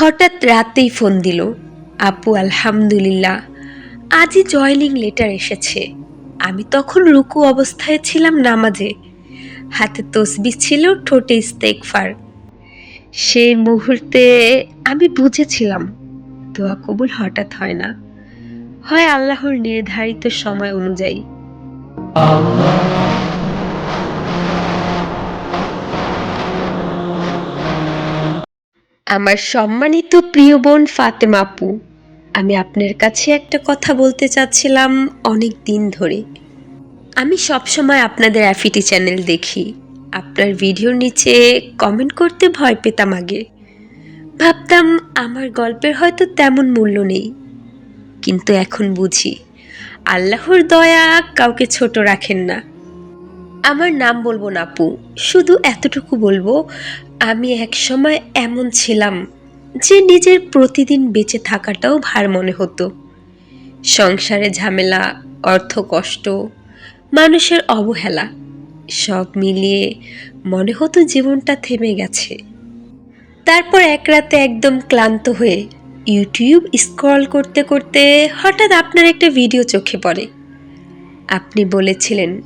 হঠাৎ রাতেই ফোন দিল, আপু, আলহামদুলিল্লাহ। আজই জয়নিং লেটার এসেছে। আমি তখন রুকু অবস্থায় ছিলাম নামাজে। হাতে তসবি ছিল, ঠোঁটে ইস্তেকফার সেই মুহূর্তে আমি বুঝেছিলাম, দোয়া কবুল হঠাৎ হয় না। হয় আল্লাহর নির্ধারিত সময় অনুযায়ী। আমার সম্মানিত প্রিয় বোন ফাতেমা আপু, আমি আপনার কাছে একটা কথা বলতে চাচ্ছিলাম অনেক দিন ধরে। আমি সবসময় আপনাদের অ্যাফিটি চ্যানেল দেখি। আপনার ভিডিওর নিচে কমেন্ট করতে ভয় পেতাম আগে। ভাবতাম আমার গল্পের হয়তো তেমন মূল্য নেই। কিন্তু এখন বুঝি, আল্লাহর দয়া কাউকে ছোট রাখেন না। আমার নাম বলব না আপু, শুধু এতটুকু বলব, আমি একসময় এমন ছিলাম যে নিজের প্রতিদিন বেঁচে থাকাটাও ভার মনে হতো। সংসারে ঝামেলা, অর্থ কষ্ট, মানুষের অবহেলা, সব মিলিয়ে মনে হতো জীবনটা থেমে গেছে। তারপর এক রাতে একদম ক্লান্ত হয়ে ইউটিউব স্ক্রল করতে করতে হঠাৎ আপনার একটা ভিডিও চোখে পড়ে। আপনি বলেছিলেন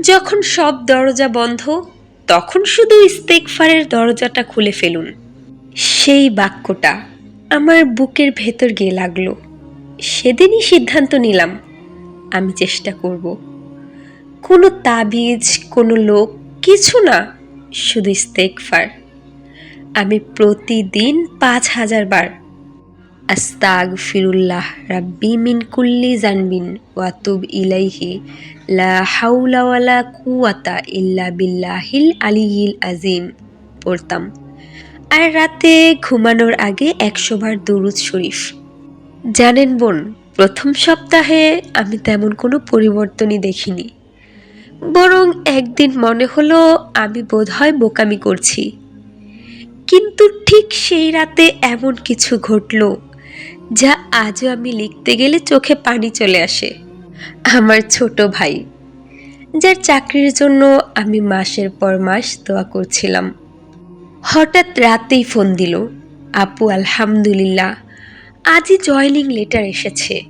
যখন সব দরজা বন্ধ, তখন শুধু ইস্তেকফারের দরজাটা খুলে ফেলুন। সেই বাক্যটা আমার বুকের ভেতর গিয়ে লাগল। সেদিনই সিদ্ধান্ত নিলাম, আমি চেষ্টা করব। কোনো তাবিজ, কোনো লোক, কিছু না, শুধু ইস্তেকফার আমি প্রতিদিন পাঁচ হাজার বার আস্তাগ ফিরুল্লাহ রাব্বি মিন কুল্লি জানবিন ওয়াতুব ইলাইহি, লা হাউলা ওয়ালা কুয়াতা ইল্লা বিল্লাহিল আলিয়িল আজিম পড়তাম। আর রাতে ঘুমানোর আগে একশো বার দরুদ শরীফ। জানেন বোন, প্রথম সপ্তাহে আমি তেমন কোনো পরিবর্তনই দেখিনি। বরং একদিন মনে হলো আমি বোধহয় বোকামি করছি। কিন্তু ঠিক সেই রাতে এমন কিছু ঘটলো আজও আমি লিখতে গেলে চোখে পানি চলে আসে। আমার ছোট ভাই, যার চাকরির জন্য আমি মাসের পর মাস দোয়া করছিলাম। হঠাৎ রাতেই ফোন দিল, আপু, আলহামদুলিল্লাহ, আজই জয়নিং লেটার এসেছে।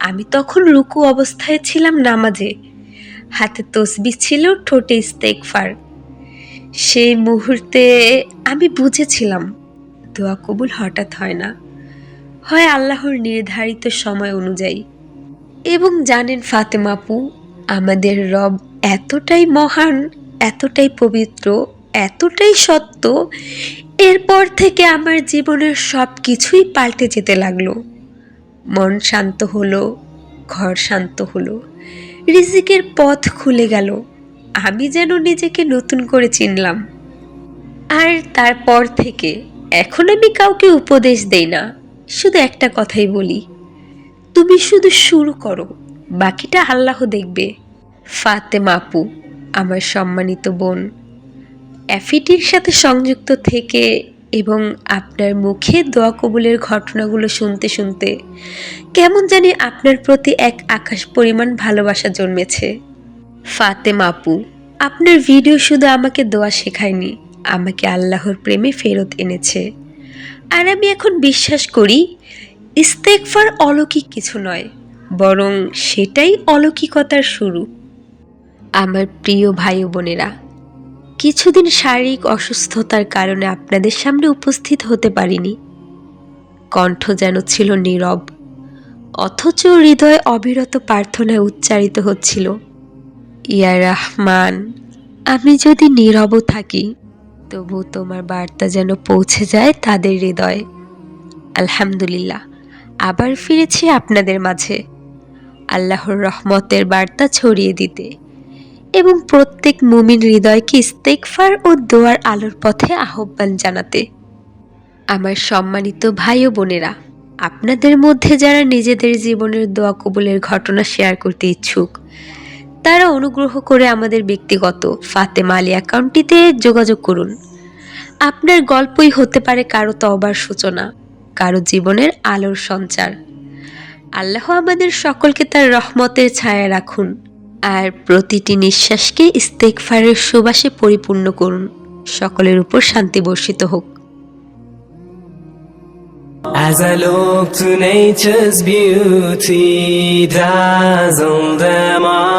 আমি তখন রুকু অবস্থায় ছিলাম নামাজে। হাতে তসবি ছিল, ঠোঁটে ইস্তেকফার সেই মুহূর্তে আমি বুঝেছিলাম, দোয়া কবুল হঠাৎ হয় না। হয় আল্লাহর নির্ধারিত সময় অনুযায়ী। এবং জানেন ফাতেমাপু আমাদের রব এতটাই মহান, এতটাই পবিত্র, এতটাই সত্য, এরপর থেকে আমার জীবনের সব কিছুই পাল্টে যেতে লাগল। মন শান্ত হলো, ঘর শান্ত হলো, রিজিকের পথ খুলে গেল, আমি যেন নিজেকে নতুন করে চিনলাম। আর তারপর থেকে, এখন আমি কাউকে উপদেশ দেই না। শুধু একটা কথাই বলি। তুমি শুধু শুরু করো, বাকিটা আল্লাহ দেখবে। ফাতে মাপু আমার সম্মানিত বোন, অ্যাফিটির সাথে সংযুক্ত থেকে এবং আপনার মুখে দোয়া কবুলের ঘটনাগুলো শুনতে শুনতে কেমন জানি আপনার প্রতি এক আকাশ পরিমাণ ভালোবাসা জন্মেছে। ফাতে মাপু আপনার ভিডিও শুধু আমাকে দোয়া শেখায়নি, আমাকে আল্লাহর প্রেমে ফেরত এনেছে। আর আমি এখন বিশ্বাস করি ইস্তেকফার অলৌকিক কিছু নয়, বরং সেটাই অলৌকিকতার শুরু। আমার প্রিয় ভাই বোনেরা, কিছুদিন শারীরিক অসুস্থতার কারণে আপনাদের সামনে উপস্থিত হতে পারিনি। কণ্ঠ যেন ছিল নীরব, অথচ হৃদয় অবিরত প্রার্থনায় উচ্চারিত হচ্ছিল। ইয়া রহমান, আমি যদি নীরব থাকি তবু তোমার বার্তা যেন পৌঁছে যায় তাদের হৃদয়ে। আলহামদুলিল্লাহ, আবার ফিরেছি আপনাদের মাঝে। আল্লাহর রহমতের বার্তা ছড়িয়ে দিতে। এবং প্রত্যেক মুমিন হৃদয়কে ইস্তেকফার ও দোয়ার আলোর পথে আহ্বান জানাতে। আমার সম্মানিত ভাই ও বোনেরা, আপনাদের মধ্যে যারা নিজেদের জীবনের দোয়া কবুলের ঘটনা শেয়ার করতে ইচ্ছুক তারা অনুগ্রহ করে আমাদের ব্যক্তিগত ফাতেমা আলী অ্যাকাউন্টটিতে যোগাযোগ করুন। আপনার গল্পই হতে পারে কারও তবার সূচনা কারও জীবনের আলোর সঞ্চার। আল্লাহ আমাদের সকলকে তার রহমতের ছায়া রাখুন আর প্রতিটি নিঃশ্বাসকে ইস্তেকফারের সুবাসে পরিপূর্ণ করুন। সকলের উপর শান্তি বর্ষিত হোক। As I look to nature's beauty, dazzle them all.